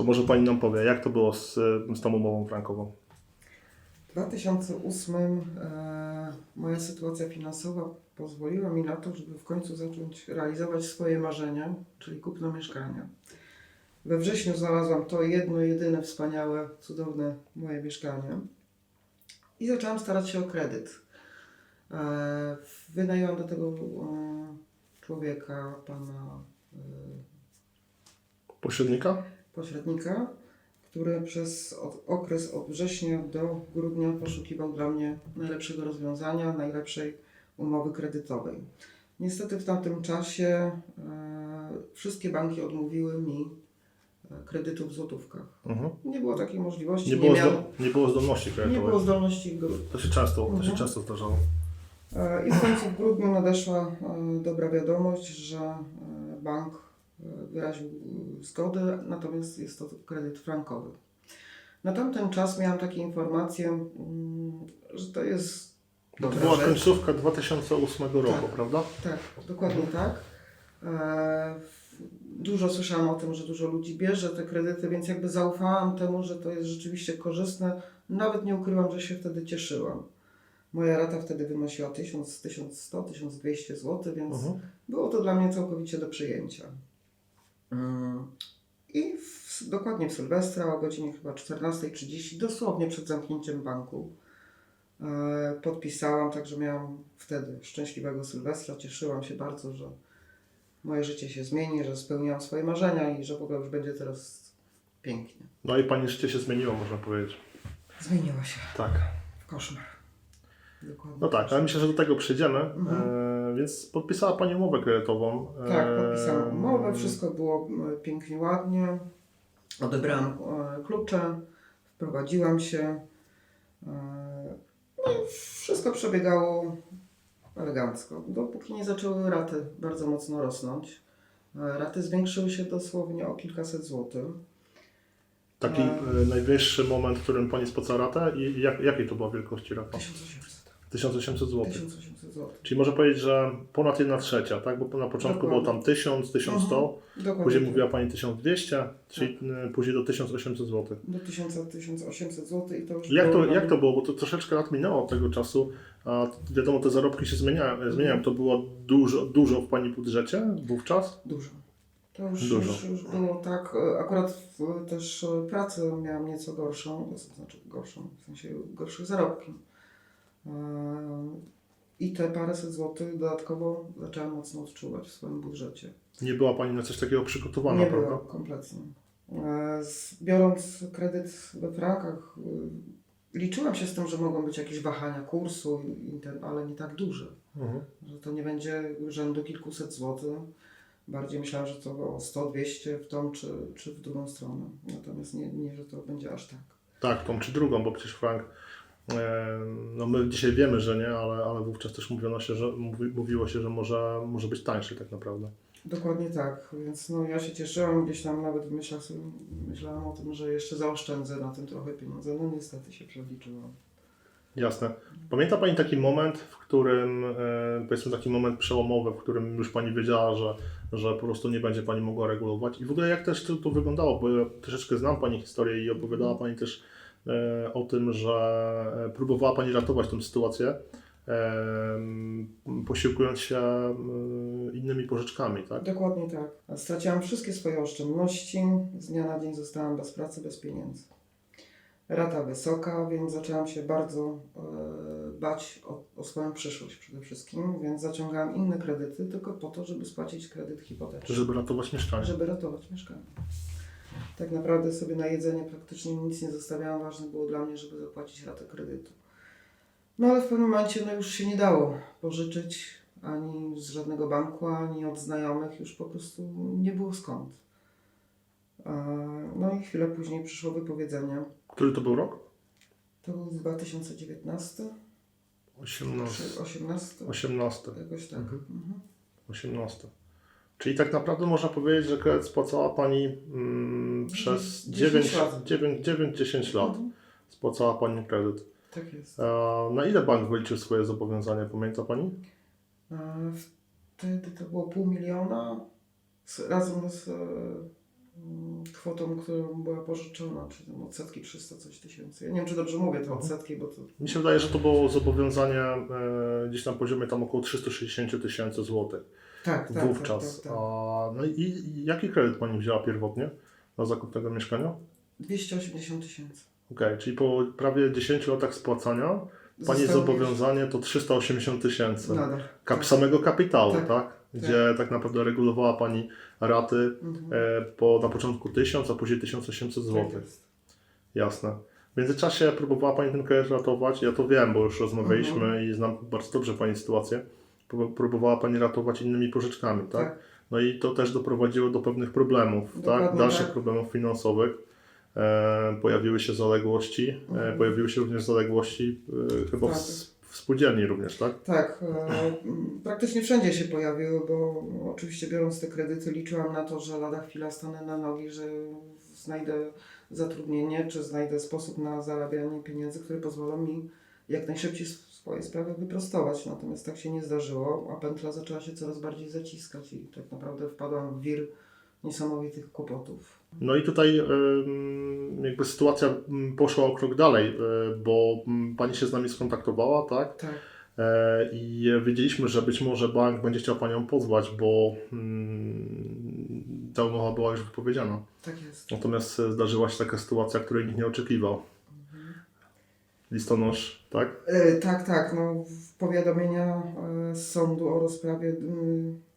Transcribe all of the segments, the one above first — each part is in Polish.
To może Pani nam powie, jak to było z, z tą umową frankową? W 2008 e, moja sytuacja finansowa pozwoliła mi na to, żeby w końcu zacząć realizować swoje marzenia, czyli kupno mieszkania. We wrześniu znalazłam to jedno, jedyne, wspaniałe, cudowne moje mieszkanie i zaczęłam starać się o kredyt. E, wynajęłam do tego e, człowieka, pana e, Pośrednika? Pośrednika, który przez okres od września do grudnia poszukiwał dla mnie najlepszego rozwiązania, najlepszej umowy kredytowej. Niestety w tamtym czasie e, wszystkie banki odmówiły mi e, kredytu w złotówkach. Mhm. Nie było takiej możliwości. Nie, było miałem, zdo, nie było zdolności nie kredytowej. było zdolności To się często, to się Mhm. często zdarzało. E, I w końcu w grudniu nadeszła dobra wiadomość, że bank wyraził e, zgodę, natomiast jest to kredyt frankowy. Na tamten czas miałam takie informacje, mm, że to jest To była rzecz. końcówka 2008 roku, Tak. prawda? Tak, dokładnie tak. E, Dużo słyszałam o tym, że dużo ludzi bierze te kredyty, więc jakby zaufałam temu, że to jest rzeczywiście korzystne. Nawet nie ukrywam, że się wtedy cieszyłam. Moja rata wtedy wynosiła 1000, 1100, 1200 zł, więc Mhm. było to dla mnie całkowicie do przyjęcia. Mm, I w, dokładnie w Sylwestra o godzinie chyba 14.30, dosłownie przed zamknięciem banku, e, podpisałam, także miałam wtedy szczęśliwego Sylwestra. Cieszyłam się bardzo, że moje życie się zmieni, że spełniłam swoje marzenia i że w ogóle już będzie teraz pięknie. No i Pani życie się zmieniło, można powiedzieć. Zmieniło się Tak. w koszmar. Dokładnie. No tak, ale myślę, że do tego przejdziemy. Mhm. E, więc podpisała Pani umowę kredytową. E, Tak, podpisałam umowę, wszystko było e, pięknie, ładnie. Odebrałam e, klucze, wprowadziłam się. E, No i wszystko przebiegało elegancko, dopóki nie zaczęły raty bardzo mocno rosnąć. E, Raty zwiększyły się dosłownie o kilkaset złotych. Taki E. e, najwyższy moment, w którym Pani spłacała ratę i i jak, jakiej to była wielkości rata? 1800. 1800 zł. 1800 zł. Czyli można powiedzieć, że ponad 1 trzecia, tak? Bo na początku Dokładnie. było tam 1000, 1100, Dokładnie. później tak. mówiła Pani 1200, czyli e, później do 1800 zł. Do 1000, 1800 zł i to już Jak to, jak to było? Bo to troszeczkę lat minęło od tego czasu, a wiadomo, te zarobki się zmieniają. zmieniają. To było dużo, dużo w Pani budżecie wówczas? Dużo. To już, Dużo. Już, już było tak. e, Akurat w, też e, pracę miałam nieco gorszą, to znaczy gorszą, w sensie gorsze zarobki. I te paręset złotych dodatkowo zaczęłam mocno odczuwać w swoim budżecie. Nie była Pani na coś takiego przygotowana, Nie prawda? było kompletnie. E, Biorąc kredyt we frankach, e, liczyłam się z tym, że mogą być jakieś wahania kursu, ale nie tak duże. Mhm. że to nie będzie rzędu kilkuset złotych. Bardziej myślałam, że to o 100-200 w tą czy, czy w drugą stronę. Natomiast nie, nie, że to będzie aż tak. Tak, tą czy drugą, bo przecież Frank, no my dzisiaj wiemy, że nie, ale, ale wówczas też mówiono się, że, mówi, mówiło się, że może, może być tańszy tak naprawdę. Dokładnie tak, więc no ja się cieszyłam, gdzieś tam nawet myślałam, sobie, myślałam o tym, że jeszcze zaoszczędzę na tym trochę pieniądze. No niestety się przeliczyłam. Jasne. Pamięta Pani taki moment, w którym, powiedzmy taki moment przełomowy, w którym już Pani wiedziała, że, że po prostu nie będzie Pani mogła regulować? I w ogóle jak też to, to wyglądało, bo ja troszeczkę znam Pani historię i opowiadała Pani też o tym, że e, próbowała Pani ratować tę sytuację, e, posiłkując się e, innymi pożyczkami, tak? Dokładnie tak. Straciłam wszystkie swoje oszczędności. Z dnia na dzień zostałam bez pracy, bez pieniędzy. Rata wysoka, więc zaczęłam się bardzo e, bać o, o swoją przyszłość przede wszystkim, więc zaciągałam inne kredyty tylko po to, żeby spłacić kredyt hipoteczny, Żeby ratować mieszkanie. żeby ratować mieszkanie. Tak naprawdę sobie na jedzenie praktycznie nic nie zostawiałam. Ważne było dla mnie, żeby zapłacić ratę kredytu. No ale w pewnym momencie no, już się nie dało pożyczyć ani z żadnego banku, ani od znajomych. Już po prostu nie było skąd. No i chwilę później przyszło wypowiedzenie. Który to był rok? To był 2019 18. czy 18? 18. Jakoś tak. Mhm. Mhm. 18. Czyli tak naprawdę można powiedzieć, że kredyt spłacała Pani mm, przez 10 9, lat. 9, 9, 10 lat. Mhm. Spłacała Pani kredyt. Tak jest. A na ile bank wyliczył swoje zobowiązania, pamięta Pani? E, Wtedy to było pół miliona razem z, e, kwotą, którą była pożyczona, czy tam odsetki 300 coś tysięcy. Ja nie wiem, czy dobrze mówię te odsetki, bo to Mi się wydaje, że to było zobowiązanie e, gdzieś na poziomie tam około 360 tysięcy złotych tak, tak, wówczas. tak, tak, tak. A, no i, i jaki kredyt Pani wzięła pierwotnie na zakup tego mieszkania? 280 tysięcy. Okej, czyli po prawie 10 latach spłacania Pani Zostało zobowiązanie to 380 tysięcy. Nadal. Kap, tak. samego kapitału, tak? Tak, Gdzie tak naprawdę regulowała Pani raty Mhm. e, po, na początku 1000, a później 1800 zł. Tak jest. Jasne. W międzyczasie próbowała Pani ten kredyt ratować. Ja to wiem, bo już rozmawialiśmy Mhm. i znam bardzo dobrze Pani sytuację. Prób- Próbowała Pani ratować innymi pożyczkami, tak? Tak. No i to też doprowadziło do pewnych problemów, tak? Dokładnie Dalszych tak. problemów finansowych. E, pojawiły się zaległości. E, Mhm. pojawiły się również zaległości e, chyba w, Tak. s- w spółdzielni również, tak? Tak, e, praktycznie wszędzie się pojawiły, bo oczywiście biorąc te kredyty liczyłam na to, że lada chwila stanę na nogi, że znajdę zatrudnienie, czy znajdę sposób na zarabianie pieniędzy, które pozwolą mi jak najszybciej swoje sprawy wyprostować. Natomiast tak się nie zdarzyło, a pętla zaczęła się coraz bardziej zaciskać i tak naprawdę wpadłam w wir niesamowitych kłopotów. No i tutaj jakby sytuacja poszła o krok dalej, e, bo Pani się z nami skontaktowała, tak? Tak, E, I wiedzieliśmy, że być może bank będzie chciał Panią pozwać, bo ta umowa była już wypowiedziana. tak jest. Natomiast e, zdarzyła się taka sytuacja, której nikt nie oczekiwał. Listonosz, tak? E, tak, tak. No, powiadomienia e, z sądu o rozprawie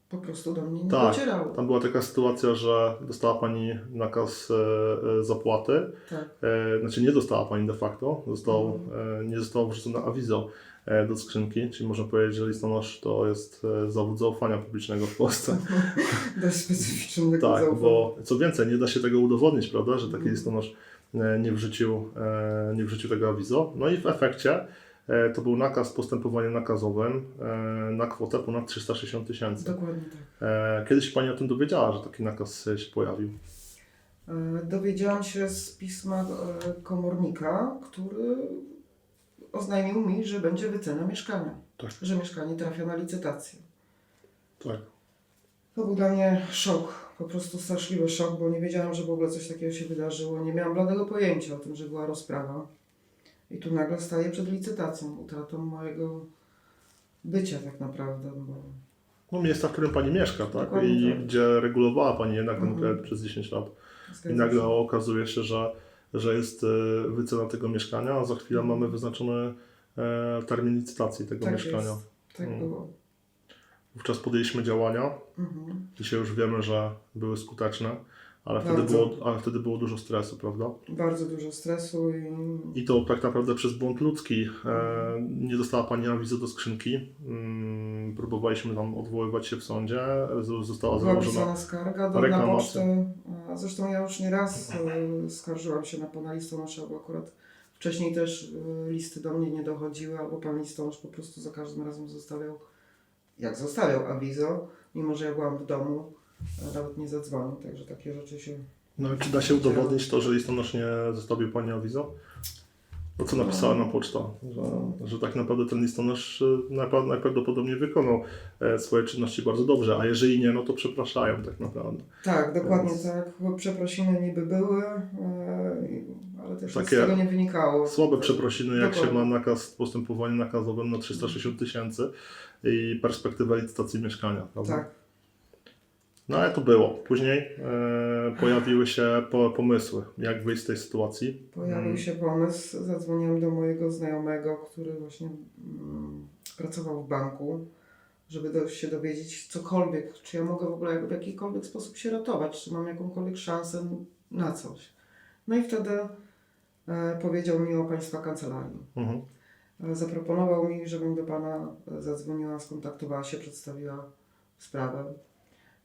po prostu do mnie nie Tak. docierały. Tam była taka sytuacja, że dostała Pani nakaz e, e, zapłaty. Tak, E, znaczy nie dostała Pani de facto, został, e, nie zostało wrzucone awizo e, do skrzynki, czyli można powiedzieć, że listonosz to jest e, zawód zaufania publicznego w Polsce. dość specyficznego tak, zaufania. bo co więcej, nie da się tego udowodnić, prawda, że taki Mhm. listonosz nie wrzucił, e, nie wrzucił tego awizo. No i w efekcie e, to był nakaz postępowaniem nakazowym e, na kwotę ponad 360 tysięcy. Dokładnie tak. E, Kiedy się Pani o tym dowiedziała, że taki nakaz e, się pojawił? E, Dowiedziałam się z pisma e, komornika, który oznajmił mi, że będzie wycena mieszkania. Tak. Że mieszkanie trafia na licytację. Tak. To był dla mnie szok, po prostu straszliwy szok, bo nie wiedziałam, że w ogóle coś takiego się wydarzyło. Nie miałam bladego pojęcia o tym, że była rozprawa. I tu nagle staję przed licytacją, utratą mojego bycia tak naprawdę. Bo... No miejsca, w którym Pani mieszka, tak? Dokładnie I tak. gdzie regulowała Pani jednak ten Mhm. kredyt przez 10 lat. I nagle się. okazuje się, że, że jest e, wycena tego mieszkania, a za chwilę Mhm. mamy wyznaczony e, termin licytacji tego Tak mieszkania. jest. Tak Mm. było. Wówczas podjęliśmy działania. Mhm. Dzisiaj już wiemy, że były skuteczne, ale wtedy, Bardzo. było, ale wtedy było dużo stresu, prawda? Bardzo dużo stresu i I to tak naprawdę przez błąd ludzki. E, nie dostała Pani awizo do skrzynki. Mm, próbowaliśmy tam odwoływać się w sądzie. Z- Została była założona pisana skarga do, na reklamacja. pocztę. A zresztą ja już nie raz e, skarżyłam się na pana listonosza, bo akurat wcześniej też e, listy do mnie nie dochodziły, albo pan listonosz po prostu za każdym razem zostawiał, jak zostawiał awizo, mimo że ja byłam w domu, nawet nie zadzwonił, także takie rzeczy się... No czy da się udowodnić to, że listonosz nie zostawił Pani awizo? To co napisała na poczta, że, że tak naprawdę ten listonosz e, najprawdopodobniej wykonał e, swoje czynności bardzo dobrze, a jeżeli nie, no to przepraszają tak naprawdę. Tak, dokładnie Więc- tak. Przeprosiny niby były, e, i- ale też nic z Takie tego nie wynikało. Słabe przeprosiny, jak się ma Dokładnie. nakaz postępowania nakazowym na 360 tysięcy i perspektywę licytacji mieszkania, prawda? Tak. No ale to było. Później e, pojawiły się po, pomysły, jak wyjść z tej sytuacji. Pojawił Mm. się pomysł, zadzwoniłam do mojego znajomego, który właśnie mm, pracował w banku, żeby do, się dowiedzieć cokolwiek, czy ja mogę w ogóle w jakikolwiek sposób się ratować, czy mam jakąkolwiek szansę na coś. No i wtedy e, powiedział mi o Państwa kancelarii. Mhm. Zaproponował mi, żebym do Pana zadzwoniła, skontaktowała się, przedstawiła sprawę,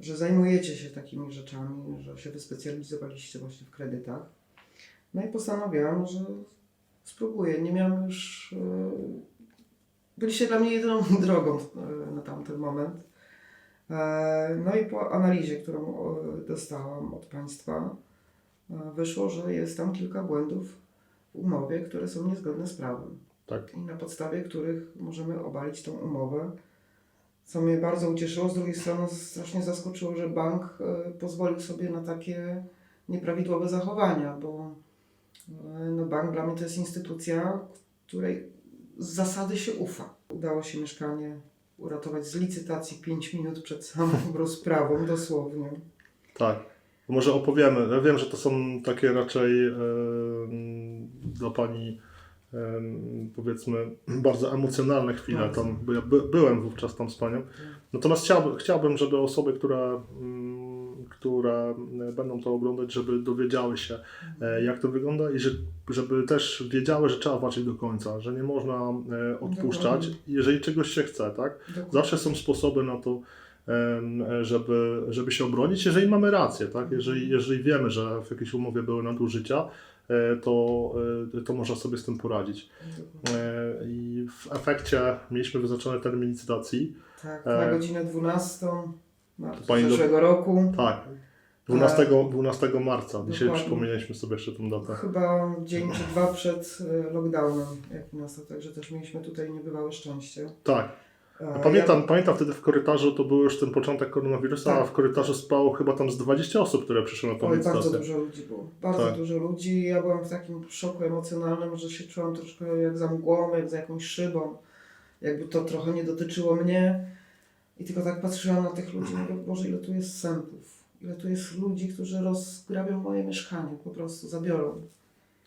że zajmujecie się takimi rzeczami, że się wyspecjalizowaliście właśnie w kredytach. No i postanowiłam, że spróbuję. Nie miałam już... e, Byliście dla mnie jedyną drogą e, na tamten moment. E, No i po analizie, którą dostałam od Państwa, wyszło, że jest tam kilka błędów w umowie, które są niezgodne z prawem Tak. i na podstawie których możemy obalić tą umowę. Co mnie bardzo ucieszyło, z drugiej strony strasznie zaskoczyło, że bank e, pozwolił sobie na takie nieprawidłowe zachowania, bo e, no, bank dla mnie to jest instytucja, której z zasady się ufa. Udało się mieszkanie uratować z licytacji 5 minut przed samą rozprawą, dosłownie. Tak. Może opowiemy. Ja wiem, że to są takie raczej e, dla Pani powiedzmy bardzo emocjonalne chwile. Bardzo. Tam, bo ja by, byłem wówczas tam z Panią. Natomiast chciałbym, chciałbym żeby osoby, które, mm, które będą to oglądać, żeby dowiedziały się, e, jak to wygląda i że, żeby też wiedziały, że trzeba walczyć do końca, że nie można e, odpuszczać, Dokładnie. jeżeli czegoś się chce, tak? Zawsze są sposoby na to, żeby, żeby się obronić, jeżeli mamy rację, tak? Jeżeli, jeżeli wiemy, że w jakiejś umowie były nadużycia, e, to, e, to można sobie z tym poradzić. E, I w efekcie mieliśmy wyznaczony termin licytacji. Tak, E, na godzinę 12 marca Pani do- zeszłego roku. Tak. 12, 12 marca. Dzisiaj Dokładnie. przypomnieliśmy sobie jeszcze tą datę. Chyba dzień czy dwa przed e, lockdownem, jak nastał, także też mieliśmy tutaj niebywałe szczęście. Tak. Pamiętam, pamiętam wtedy w korytarzu, to był już ten początek koronawirusa, a Tak. w korytarzu spało chyba tam z 20 osób, które przyszły na Ja, tą oj, bardzo dużo ludzi było. Bardzo Tak. dużo ludzi. Ja byłam w takim szoku emocjonalnym, że się czułam troszkę jak za mgłą, jak za jakąś szybą. Jakby to trochę nie dotyczyło mnie. I tylko tak patrzyłam na tych ludzi mówię, Boże, ile tu jest sępów. Ile tu jest ludzi, którzy rozgrabią moje mieszkanie, po prostu zabiorą.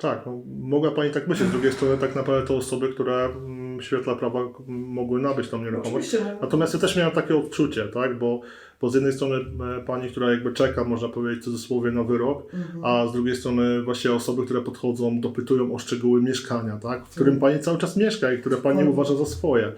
Tak, no, mogła Pani tak myśleć. Z drugiej strony tak naprawdę to osoby, które mm, w świetle prawa mogły nabyć tą nieruchomość. Oczywiście, no, Natomiast ja też miałem takie odczucie, tak, bo, bo z jednej strony e, Pani, która jakby czeka, można powiedzieć w cudzysłowie, na wyrok, mhm. a z drugiej strony właśnie osoby, które podchodzą, dopytują o szczegóły mieszkania, tak, w którym Pani cały czas mieszka i które Pani uważa za swoje. E,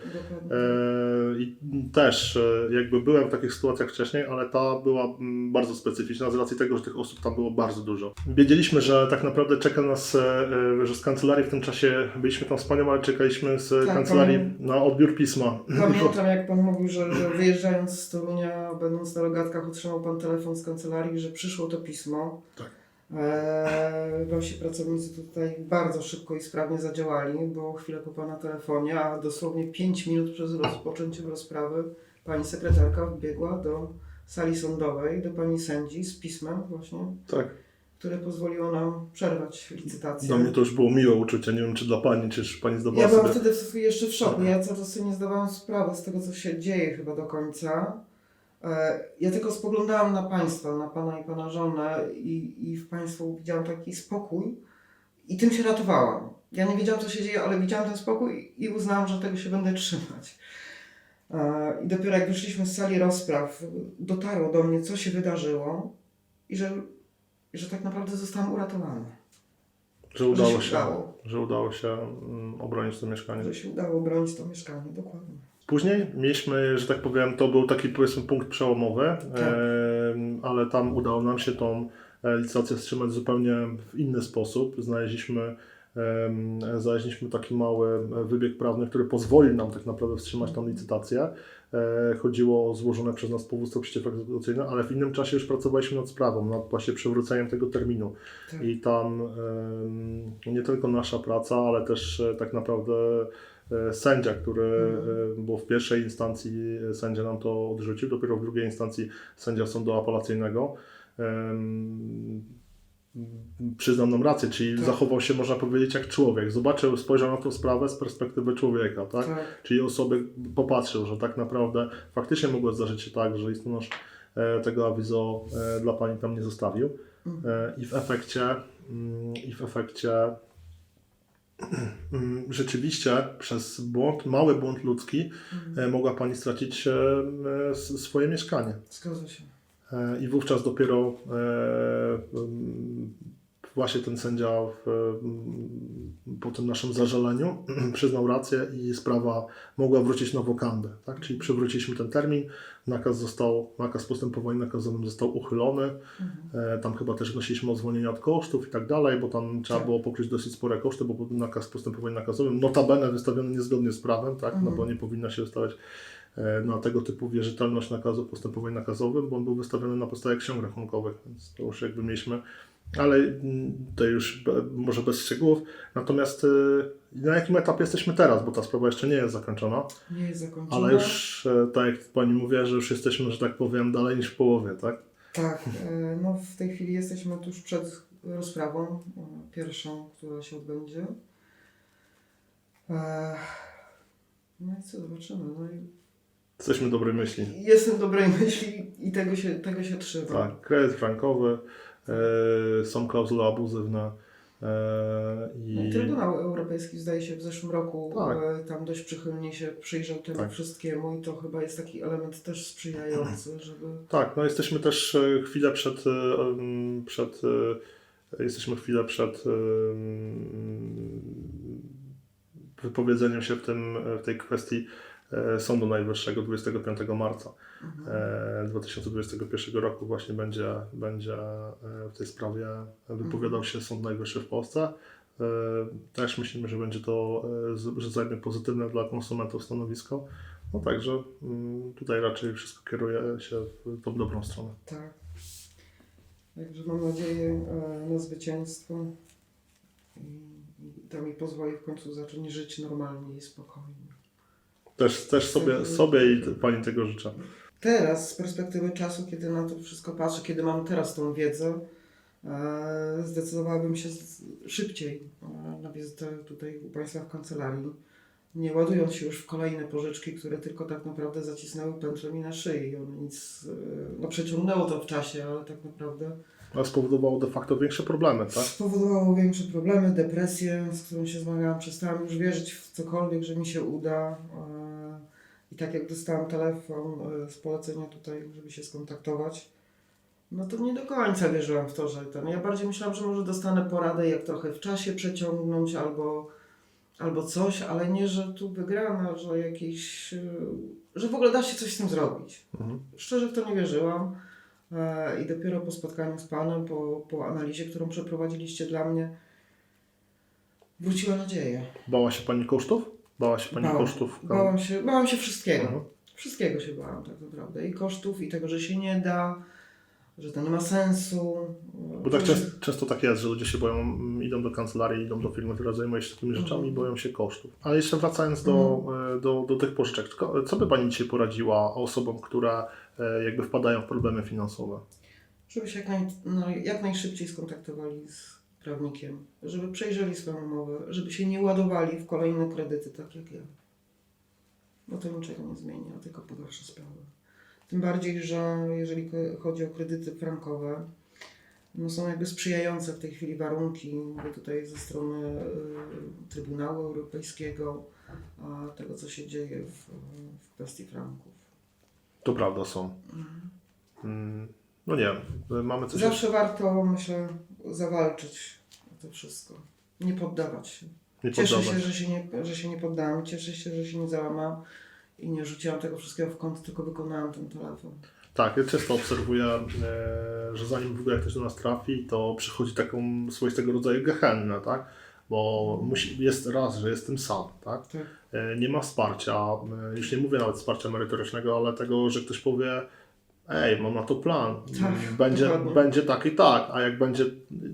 I też e, jakby byłem w takich sytuacjach wcześniej, ale ta była mm, bardzo specyficzna z racji tego, że tych osób tam było bardzo dużo. Wiedzieliśmy, że tak naprawdę czeka nas, e, że z kancelarii w tym czasie byliśmy tam z panią, ale czekaliśmy z Tak, kancelarii pamię- na odbiór pisma. Pamiętam, jak pan mówił, że, że wyjeżdżając z Torunia, będąc na rogatkach, otrzymał pan telefon z kancelarii, że przyszło to pismo. Tak. Eee, wasi pracownicy tutaj bardzo szybko i sprawnie zadziałali, bo chwilę po pana telefonie, a dosłownie 5 minut przed rozpoczęciem rozprawy, pani sekretarka wbiegła do sali sądowej, do pani sędzi z pismem właśnie, Tak. które pozwoliło nam przerwać licytację. Dla mnie to już było miłe uczucie, nie wiem czy dla pani, czy pani zdawała Ja byłam sobie... wtedy w- jeszcze w szoku. Ja cały czas sobie nie zdawałam sprawy z tego, co się dzieje chyba do końca. E, Ja tylko spoglądałam na Państwa, na Pana i Pana żonę i, i w Państwu widziałam taki spokój i tym się ratowałam. Ja nie wiedziałam, co się dzieje, ale widziałam ten spokój i uznałam, że tego się będę trzymać. E, I dopiero jak wyszliśmy z sali rozpraw, dotarło do mnie, co się wydarzyło i że, że tak naprawdę zostałam uratowana. Że udało że się udało. że udało się mm, obronić to mieszkanie. Że się udało bronić to mieszkanie, dokładnie. Później mieliśmy, że tak powiem, to był taki powiedzmy punkt przełomowy, Tak. ale tam udało nam się tą e, licytację wstrzymać zupełnie w inny sposób. Znaleźliśmy, znaleźliśmy taki mały wybieg prawny, który pozwolił nam tak naprawdę wstrzymać tą licytację. E, Chodziło o złożone przez nas powództwo przeciwegzekucyjne, ale w innym czasie już pracowaliśmy nad sprawą, nad właśnie przywróceniem tego terminu. Tak. I tam nie tylko nasza praca, ale też e, tak naprawdę sędzia, który, Mhm. e, bo w pierwszej instancji sędzia nam to odrzucił, dopiero w drugiej instancji sędzia sądu apelacyjnego przyznał nam rację, czyli Tak. zachował się, można powiedzieć, jak człowiek. Zobaczył, spojrzał na tą sprawę z perspektywy człowieka, tak? Tak. Czyli osoby popatrzył, że tak naprawdę faktycznie mogło zdarzyć się tak, że listonosz e, tego awizo e, dla pani tam nie zostawił. Mhm. E, I w efekcie, mm, i w efekcie rzeczywiście przez błąd, mały błąd ludzki Mhm. e, mogła pani stracić e, e, swoje mieszkanie. Zgadza się. I wówczas dopiero mm, właśnie ten sędzia w, mm, po tym naszym zażaleniu przyznał rację i sprawa mogła wrócić na wokandę. Tak? Czyli przywróciliśmy ten termin, nakaz, został, nakaz postępowania nakazowym został uchylony. Mhm. E, Tam chyba też wnosiliśmy o zwolnienie od kosztów i tak dalej, bo tam trzeba Tak. było pokryć dosyć spore koszty, bo nakaz postępowania nakazowym, notabene wystawiony niezgodnie z prawem, tak? no Mhm. bo nie powinna się wystawiać e, na tego typu wierzytelność nakazu postępowania nakazowym, bo on był wystawiony na podstawie ksiąg rachunkowych, więc to już jakby mieliśmy, ale mm, to już może bez szczegółów. Natomiast e, na jakim etapie jesteśmy teraz, bo ta sprawa jeszcze nie jest zakończona, Nie jest zakończona. ale już, e, tak jak Pani mówiła, że już jesteśmy, że tak powiem, dalej niż w połowie, tak? Tak, e, no w tej chwili jesteśmy tuż przed rozprawą e, pierwszą, która się odbędzie. No i co, zobaczymy. No i Jesteśmy dobrej myśli. jestem dobrej myśli i tego się, tego się trzymam. Tak, kredyt frankowy, są klauzule abuzywne. E, No i Trybunał Europejski zdaje się w zeszłym roku Tak. e, tam dość przychylnie się przyjrzał temu Tak. wszystkiemu i to chyba jest taki element też sprzyjający, żeby Tak, no jesteśmy też e, chwilę przed, e, przed e, jesteśmy chwilę przed em, wypowiedzeniem się w, tym, w tej kwestii e, Sądu Najwyższego 25 marca e, 2021 roku właśnie będzie, będzie e, w tej sprawie wypowiadał się Sąd Najwyższy w Polsce. E, Też myślimy, że będzie to, e, że zajmie pozytywne dla konsumentów stanowisko. No także mm, tutaj raczej wszystko kieruje się w tą dobrą stronę. tak. Także mam nadzieję e, na zwycięstwo i to mi pozwoli w końcu zacząć żyć normalnie i spokojnie. Też, też sobie, sobie i Pani tego życzę. Teraz, z perspektywy czasu, kiedy na to wszystko patrzę, kiedy mam teraz tą wiedzę, e, zdecydowałabym się szybciej e, na wizytę tutaj u Państwa w kancelarii, nie ładując się już w kolejne pożyczki, które tylko tak naprawdę zacisnęły pętlę mi na szyi. One nic, e, no przeciągnęło to w czasie, ale tak naprawdę A spowodowało de facto większe problemy, tak? spowodowało większe problemy, depresję, z którą się zmagałam. Przestałam już wierzyć w cokolwiek, że mi się uda. I tak jak dostałam telefon e, z polecenia tutaj, żeby się skontaktować, no to nie do końca wierzyłam w to, że ten. Ja bardziej myślałam, że może dostanę poradę, jak trochę w czasie przeciągnąć albo, albo coś, ale nie, że tu wygrana, że jakiś. e, że w ogóle da się coś z tym zrobić. Mhm. Szczerze w to nie wierzyłam. E, I dopiero po spotkaniu z Panem, po, po analizie, którą przeprowadziliście dla mnie, wróciła nadzieja. Bała się Pani kosztów? Bała się Pani Bałam. kosztów? Bałam się, bałam się wszystkiego. Mhm. Wszystkiego się bałam tak naprawdę. I kosztów, i tego, że się nie da, że to nie ma sensu. Bo tak często, często tak jest, że ludzie się boją, idą do kancelarii, idą do firmy, która zajmuje się takimi rzeczami i Mhm. boją się kosztów. Ale jeszcze wracając do, e, do, do tych pożyczek, tylko co by Pani dzisiaj poradziła osobom, które e, jakby wpadają w problemy finansowe? Żeby się jak, naj, no, jak najszybciej skontaktowali z prawnikiem, żeby przejrzeli swoją umowę, żeby się nie ładowali w kolejne kredyty, tak jak ja. Bo to niczego nie zmieni, a tylko pogarsza sprawę. Tym bardziej, że jeżeli chodzi o kredyty frankowe, no są jakby sprzyjające w tej chwili warunki, mówię tutaj ze strony y, Trybunału Europejskiego, a tego co się dzieje w, w kwestii franków. To prawda są. Mm, No nie, e, mamy coś Zawsze warto, myślę, zawalczyć o to wszystko. Nie poddawać się. nie Cieszę poddawać. się, że się, nie, że się nie poddałam. Cieszę się, że się nie załamałam i nie rzuciłam tego wszystkiego w kąt, tylko wykonałam ten telefon. Tak, ja często obserwuję, e, że zanim w ogóle ktoś do nas trafi, to przychodzi taką swoistego rodzaju gehennę, tak? Bo musi, jest raz, że jestem sam, tak? Tak. E, Nie ma wsparcia, e, już nie mówię nawet wsparcia merytorycznego, ale tego, że ktoś powie ej, mam na to plan, Tak, będzie, dokładnie. będzie tak i tak, a jak będzie,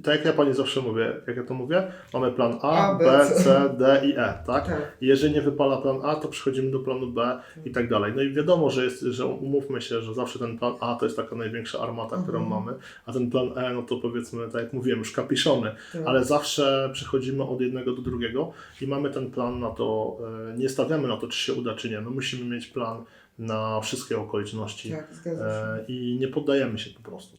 tak jak ja Pani zawsze mówię, jak ja to mówię, mamy plan A, A, B, C. C, D i E, tak? Tak. Jeżeli nie wypala plan A, to przechodzimy do planu B i tak dalej. No i wiadomo, że, jest, że umówmy się, że zawsze ten plan A to jest taka największa armata, którą Mhm. mamy, a ten plan E, no to powiedzmy, tak jak mówiłem, już kapiszony, Tak. ale zawsze przechodzimy od jednego do drugiego i mamy ten plan na to, e, nie stawiamy na to, czy się uda, czy nie. No musimy mieć plan na wszystkie okoliczności Tak, e, i nie poddajemy się po prostu.